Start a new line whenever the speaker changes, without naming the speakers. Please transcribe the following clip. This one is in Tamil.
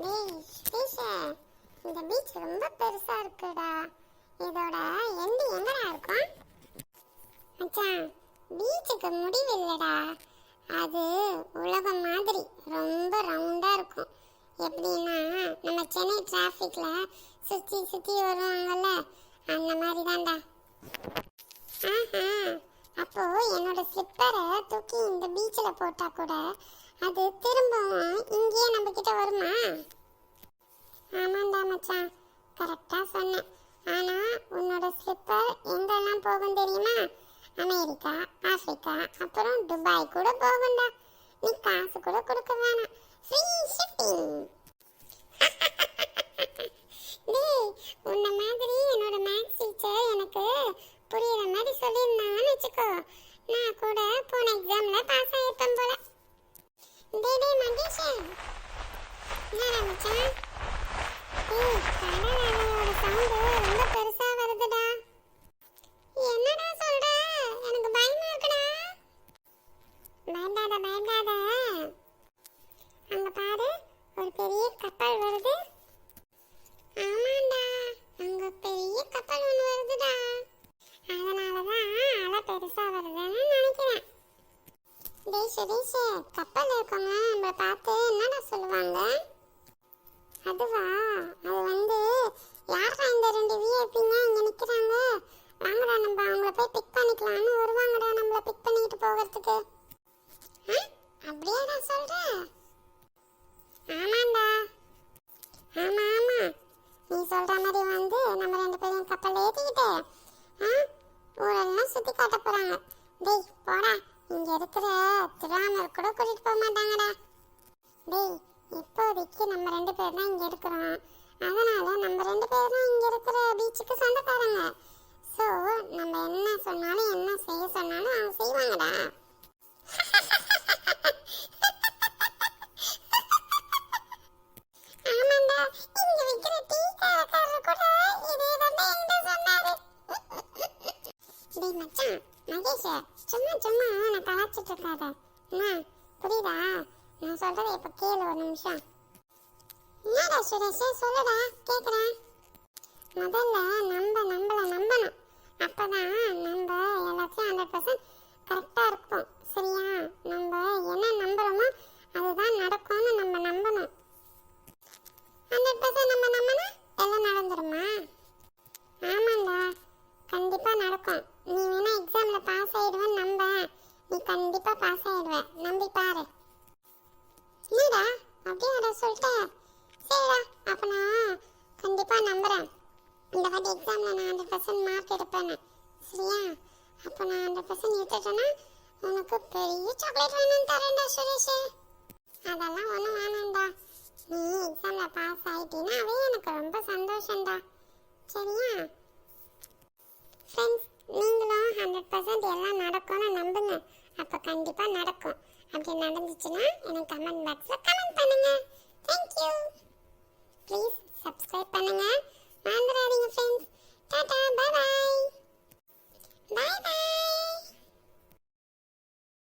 டேய் ஸ்ரீஷா இந்த பீச் ரொம்ப பெருசா இருக்குடா. இதோட எண்டு எங்கடா இருக்கும்? மச்சான் பீச்சுக்கு முடிவு இல்லடா அது உலகம் மாதிரி ரொம்ப ரவுண்டா இருக்கும். எப்படின்னா நம்ம சென்னை டிராஃபிக்ல சுத்தி சுத்தி வருவாங்கல்ல அந்த மாதிரி தான்டா ஆஹா அப்போ என்னோட ஸ்லிப்பரை தூக்கி இந்த பீச்சில் போட்டா கூட அது போகும் தெரியுமா? அமெரிக்கா ஆப்பிரிக்கா அப்புறம் துபாய் கூட போகும்டா. நீ காசு கூட கொடுக்க வேணாம். ஃப்ரீ ஷிப்பிங் டேய் உன்ன மாதிரி என்னோட மேக்ஸ் டீச்சர் எனக்கு புரியுற மாதிரி சொல்லியிருந்தாங்கன்னு வச்சுக்கோ. நான் கூட போன எக்ஸாமில் பாஸ் ஆகிருப்பேன் போல. டே டே மகேஷன் என்ன மச்சான்? ஏய் கடல் அலையோட சவுண்டு ரொம்ப பெருசா வருதுடா என்னடா சொல்ற எனக்கு பயமா இருக்குடா பயந்தாத பயந்தாத. அங்க பாரு ஒரு பெரிய கப்பல் வருது. ஆமாண்டா அங்க பெரிய கப்பல் ஒன்று வருதுடா. அதனாலதான் அலை பெருசா வருதுன்னு நினைக்கிறேன். தேச தேச கப்பல் இருக்கவங்க நம்மளை பார்த்து என்னடா சொல்லுவாங்க? அதுவா அது வந்து யாரா இந்த ரெண்டு விஐபிங்க இங்க நிக்கிறாங்க? வாங்கடா நம்ம அவங்கள போய் பிக் பண்ணிக்கலாம்னு வருவாங்கடா நம்மள பிக் பண்ணிட்டு போகிறதுக்கு. அப்படியே நான் சொல்கிறேன் ஆமாண்டா. ஆமாம் ஆமாம் நீ சொல்கிற மாதிரி வந்து நம்ம ரெண்டு பேரும் கப்பல்ல ஏற்றிக்கிட்டு ஆ, ஊரெல்லாம் சுற்றி காட்ட போகிறாங்க டேய் போடா. இங்கே இருக்கிற திருவாமர் கூட கூட்டிகிட்டு போக மாட்டாங்கடா. டேய் இப்போதைக்கு நம்ம ரெண்டு பேர் தான் இங்கே இருக்கிறோம். அதனால நம்ம ரெண்டு பேர் தான் இங்கே இருக்கிற பீச்சுக்கு சொந்தக்காரங்க. ஸோ நம்ம என்ன சொன்னாலும் என்ன சொன்னாலும் டேய் மச்சான். மகேஷ் சும்மா சும்மா நான் கலாச்சிட்டு இருக்காத என்ன புரியுதா? நான் சொல்றதை இப்ப கேளு ஒரு நிமிஷம். என்னடா சுரேஷ் சொல்லுடா கேக்குறேன் முதல்ல நம்ம நம்மள நம்பணும். மார்க் எடுப்பேன்னு சரியா? அப்போ நான் ஹண்ட்ரட் பர்சன்ட் எடுத்துட்டேன்னா உனக்கு பெரிய சாக்லேட் வேணும்னு தரேன்டா சுரேஷ். அதெல்லாம் ஒன்றும் வேணாம்டா. நீ எக்ஸாம்ல பாஸ் ஆயிட்டீனாவே எனக்கு ரொம்ப சந்தோஷம்டா. சரியா? ஃப்ரெண்ட்ஸ் நீங்களும் ஹண்ட்ரட் பர்சன்ட் எல்லாம் நடக்கும்னு நம்புங்க. அப்போ கண்டிப்பாக நடக்கும். அப்படி நடந்துச்சுன்னா எனக்கு கமெண்ட் பாக்ஸில் கமெண்ட் பண்ணுங்க. தேங்க்யூ ப்ளீஸ் சப்ஸ்கிரைப் பண்ணுங்க.